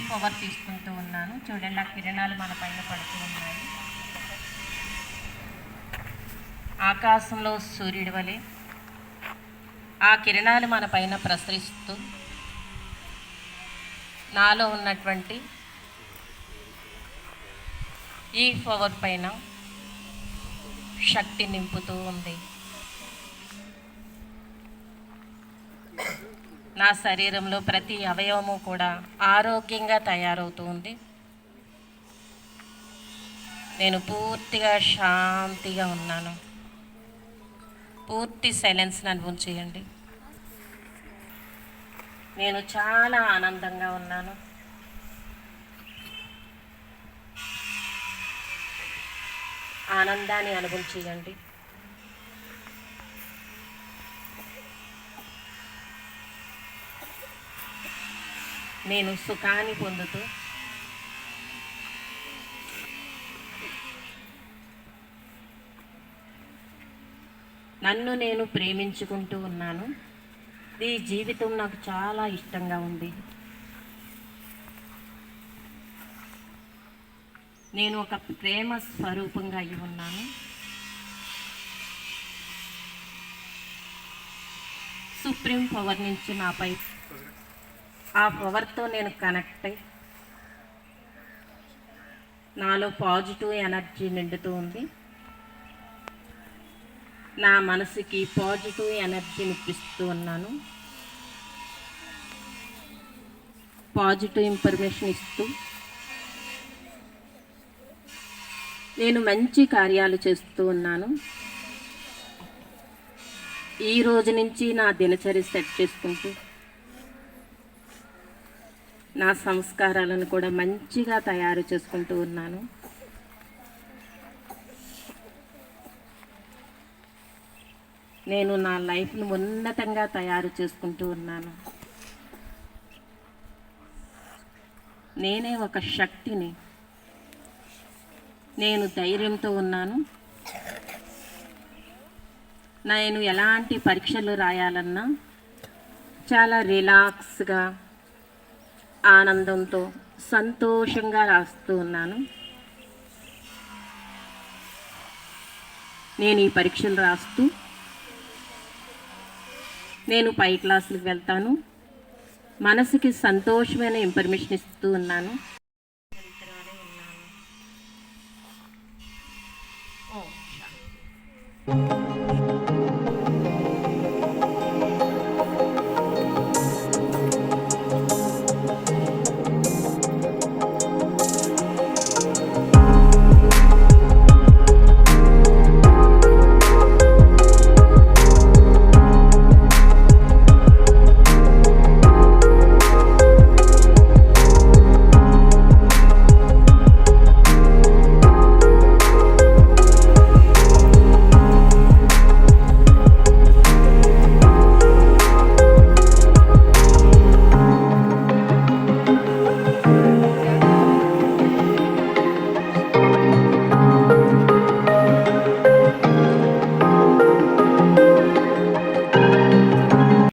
Power తీసుకుంటూ ఉన్నాను. చూడండి ఆ కిరణాలు మన పైన పడుతూ ఉన్నాయి. ఆకాశంలో సూర్యుడి వలె ఆ కిరణాలు మన పైన ప్రసరిస్తూ నాలో ఉన్నటువంటి ఈ పవర్ పైన శక్తి నింపుతూ ఉంది. నా శరీరంలో ప్రతి అవయవము కూడా ఆరోగ్యంగా తయారవుతూ ఉంది. నేను పూర్తిగా శాంతిగా ఉన్నాను. పూర్తి సైలెన్స్ని అనుభవం చేయండి. నేను చాలా ఆనందంగా ఉన్నాను. ఆనందాన్ని అనుభవం నేను సుఖాన్ని పొందుతూ. నన్ను నేను ప్రేమించుకుంటూ ఉన్నాను. ఈ జీవితం నాకు చాలా ఇష్టంగా ఉంది. నేను ఒక ప్రేమ స్వరూపంగా అయి ఉన్నాను. సుప్రీం పవర్ నుంచి నాపై ఆ పవర్తో నేను కనెక్ట్ అయ్యి నాలో పాజిటివ్ ఎనర్జీ నిండుతూ ఉంది. నా మనసుకి పాజిటివ్ ఎనర్జీని ఇప్పిస్తూ ఉన్నాను. పాజిటివ్ ఇన్ఫర్మేషన్ ఇస్తూ నేను మంచి కార్యాలు చేస్తూ ఉన్నాను. ఈ రోజు నుంచి నా దినచర్య సెట్ చేసుకుంటూ నా సంస్కారాలను కూడా మంచిగా తయారు చేసుకుంటూ ఉన్నాను. నేను నా లైఫ్ను ఉన్నతంగా తయారు చేసుకుంటూ ఉన్నాను. నేనే ఒక శక్తిని. నేను ధైర్యంతో ఉన్నాను. నేను ఎలాంటి పరీక్షలు రాయాలన్నా చాలా రిలాక్స్గా ఆనందంతో సంతోషంగా రాస్తూ ఉన్నాను. నేను ఈ పరీక్షలు రాస్తూ నేను పై క్లాసులకు వెళ్తాను. మనసుకి సంతోషమైన ఇన్ఫర్మేషన్ ఇస్తూ ఉన్నాను. ఓ